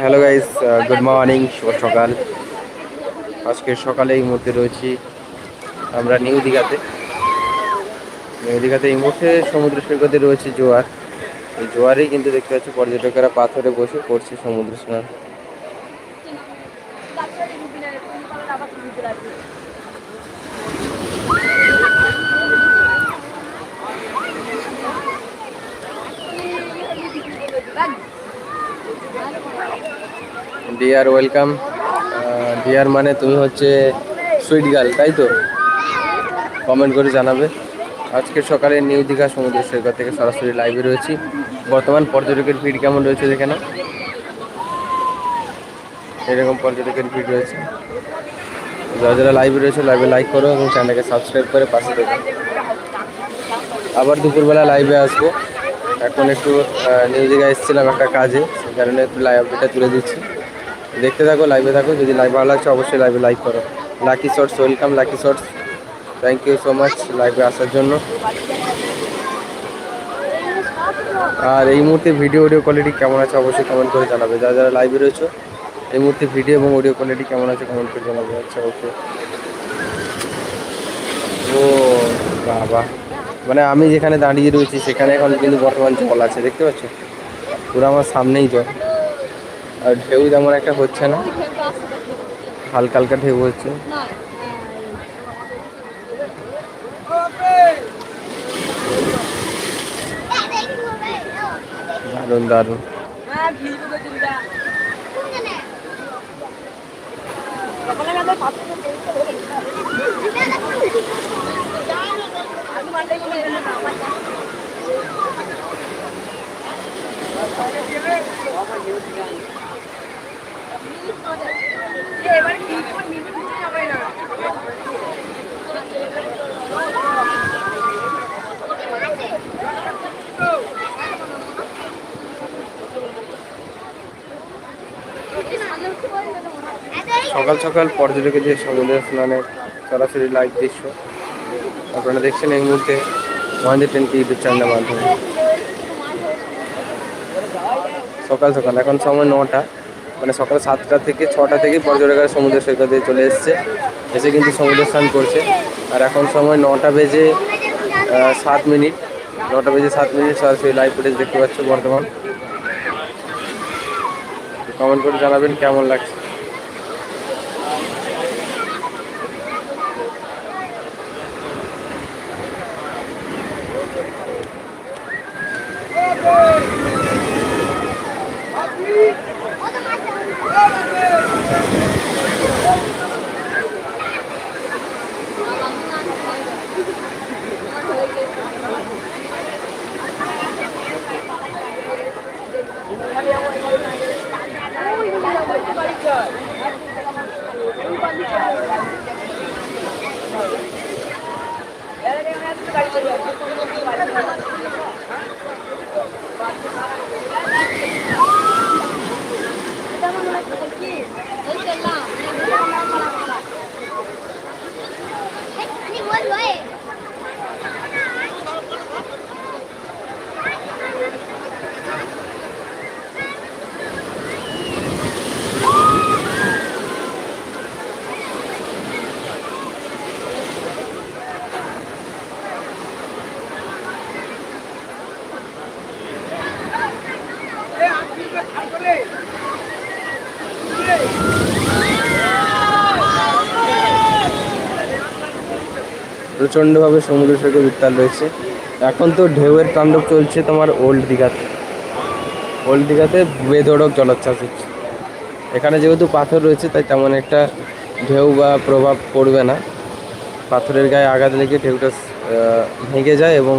Hello guys good morning শুভ সকাল। আজকে সকালে এই মুহূর্তে রয়েছি আমরা নিউ দীঘাতে। নিউ দীঘাতে এই মুহূর্তে সমুদ্র সৈকতে রয়েছে জোয়ার। এই জোয়ারেই কিন্তু দেখতে পাচ্ছি পর্যটকেরা পাথরে বসে করছে সমুদ্র স্নান। ডিয়ার ওয়েলকাম ডিয়ার মানে তুমি হচ্ছে সুইট গার্ল তাই তো? কমেন্ট করে জানাবে। আজকে সকালে নিউ দীঘা সমুদ্র সৈকত থেকে সরাসরি লাইভে রয়েছি। বর্তমান পর্যটকের ভিড় কেমন রয়েছে দেখে না এরকম পর্যটকের ভিড় রয়েছে। যারা যারা লাইভে রয়েছে লাইভে লাইক করো এবং চ্যানেলকে সাবস্ক্রাইব করে পাশে দেবো আবার দুপুরবেলা লাইভে আসব। এখন একটু নিউ দীঘা এসেছিলাম একটা কাজে, সেই কারণে একটু লাইভ আপডেটটা তুলে দিচ্ছি। দেখতে থাকো লাইভে থাকো। যদি লাইভ ভালো লাগছে, অবশ্যই লাইভে লাইক করো। Lucky shorts welcome lucky shorts thank you so much লাইভে আসার জন্য। আর এই মুহূর্তে ভিডিও অডিও কোয়ালিটি কেমন আছে, অবশ্যই কমেন্ট করে জানাবে। যারা যারা লাইভে রয়েছে, এই মুহূর্তে ভিডিও এবং অডিও কোয়ালিটি কেমন আছে কমেন্ট করে জানাবে। আচ্ছা ওকে ও, বাবা। মানে আমি যেখানে দাঁড়িয়ে রয়েছি, সেখানে এখন কিন্তু বর্তমান জল আছে, দেখতে পাচ্ছ? পুরো আমার সামনেই জল। আর ঢেউ তেমন একটা হচ্ছে না। হালকা হালকা ঢেউ হচ্ছে। দারুণ দারুণ। সকাল সকাল পর্যটকদের সমুদ্র স্নানে সরাসরি লাইভ দৃশ্য আপনারা দেখছেন এই মুহূর্তে মহেন্দ্র টেন ইউটিউব চ্যানেলের মাধ্যমে। সকাল সকাল। এখন সময় নটা। মানে সকাল সাতটা থেকে ছটা থেকে পর্যটকরা সমুদ্র সৈকতে চলে এসছে। এসে কিন্তু সমুদ্র স্নান করছে। আর এখন সময় নটা বেজে সাত মিনিট। নটা বেজে সাত মিনিট সরাসরি লাইভ ফুটেজ দেখতে পাচ্ছ বর্তমান। কমেন্ট করে জানাবেন কেমন লাগছে। প্রচণ্ডভাবে সমুদ্র সৈকত উত্তাল রয়েছে। এখন তো ঢেউয়ের তাণ্ডব চলছে তোমার ওল্ড দীঘাতে। ওল্ড দীঘাতে বেধড়ক জলোচ্ছ্বাস হচ্ছে। এখানে যেহেতু পাথর রয়েছে, তাই তেমন একটা ঢেউ বা প্রভাব পড়বে না। পাথরের গায়ে আঘাত লেগে ঢেউটা ভেঙে যায় এবং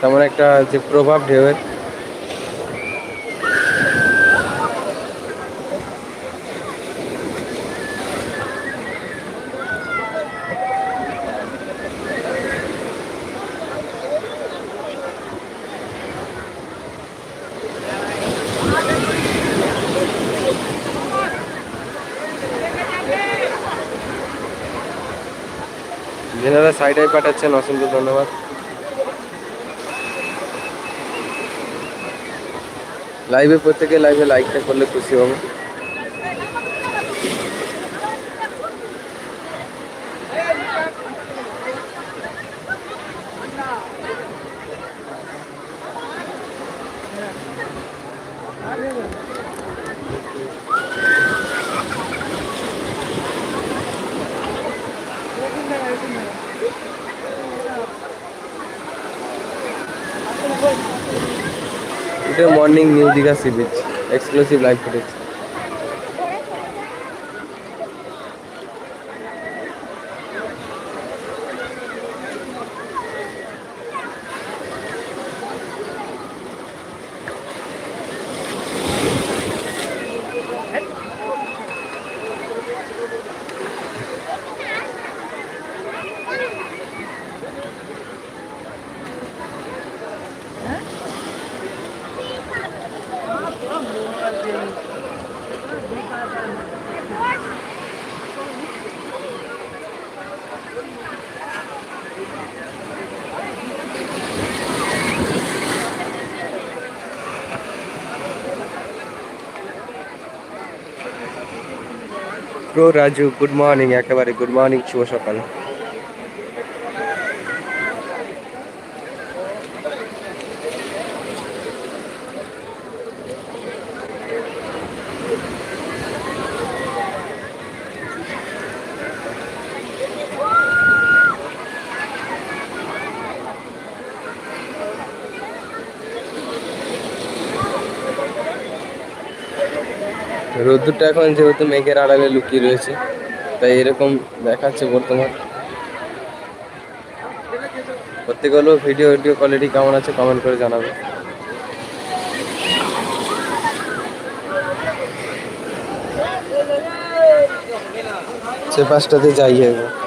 তেমন একটা যে প্রভাব ঢেউয়ের যেনারা সাইড আই পাঠাচ্ছেন অসংখ্য ধন্যবাদ। লাইভে প্রত্যেকে লাইভে লাইকটা করলে খুশি হব। এটা morning new Digha sea beach exclusive live footage pro Raju good morning একেবারে গুড মর্নিং শুভ সকাল রোদ্দুরটা এখন যেহেতু মেঘের আড়ালে লুকিয়ে রয়েছে, তাই এরকম দেখাচ্ছে বর্তমান। প্রত্যেক হলো ভিডিও ভিডিও কোয়ালিটি কেমন আছে কমেন্ট করে জানাবে। সে পাঁচটাতে যাই একবার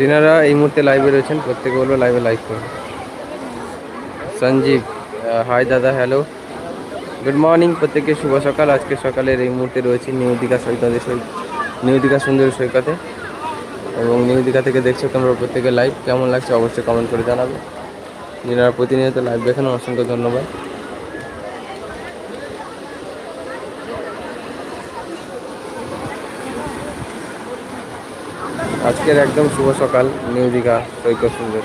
যিনারা এই মুহূর্তে লাইভে রয়েছেন, প্রত্যেকে বলব লাইভে লাইক করুন। সঞ্জীব হাই দাদা হ্যালো গুড মর্নিং প্রত্যেকে শুভ সকাল। আজকে সকালের এই মুহূর্তে রয়েছি নিউ দীঘা সৈকতের সৈকত নিউ দীঘা সুন্দরী সৈকতে। এবং নিউ দীঘা থেকে দেখছ তোমরা প্রত্যেকে লাইভ কেমন লাগছে অবশ্যই কমেন্ট করে জানাবে। যিনারা প্রতিনিয়ত লাইভ দেখেন, অসংখ্য ধন্যবাদ। আজকের একদম শুভ সকাল নিউ দীঘা সৈকত সুন্দর।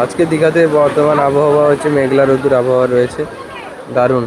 আজকে দীঘাতে বর্তমান আবহাওয়া হচ্ছে মেঘলা রোদুর আবহাওয়া রয়েছে দারুণ।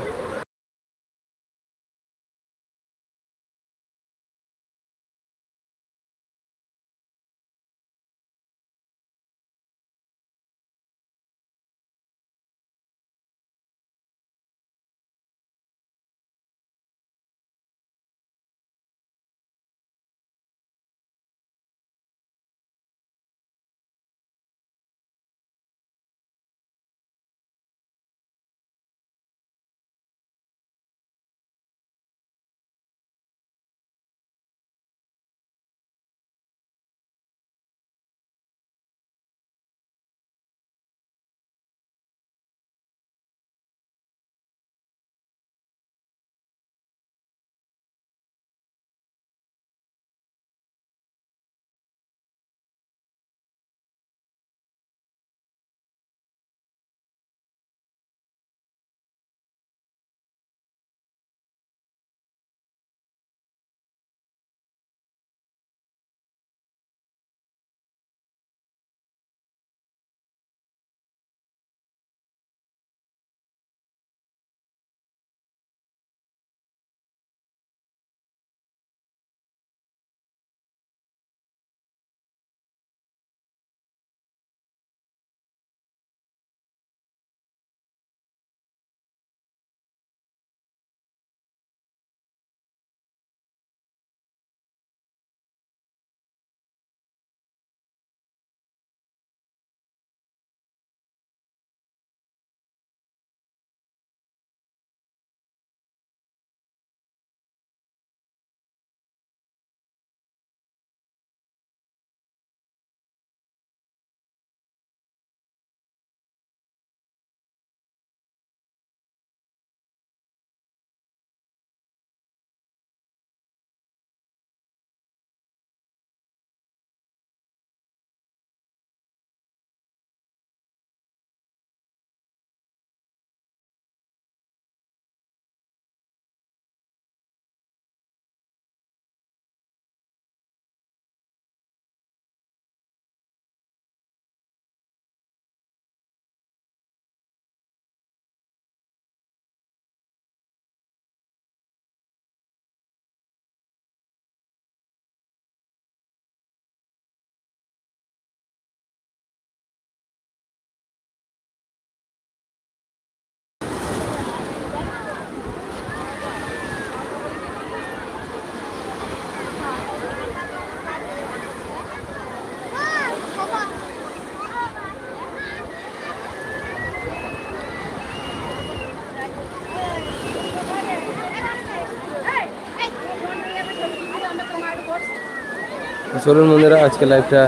চলুন বন্ধুরা, আজকে লাইভটা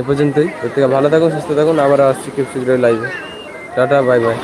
এ পর্যন্তই। প্রত্যেকে ভালো থাকুন, সুস্থ থাকুন। আবার আসছি খুব শীঘ্রই লাইভে টাটা বাই বাই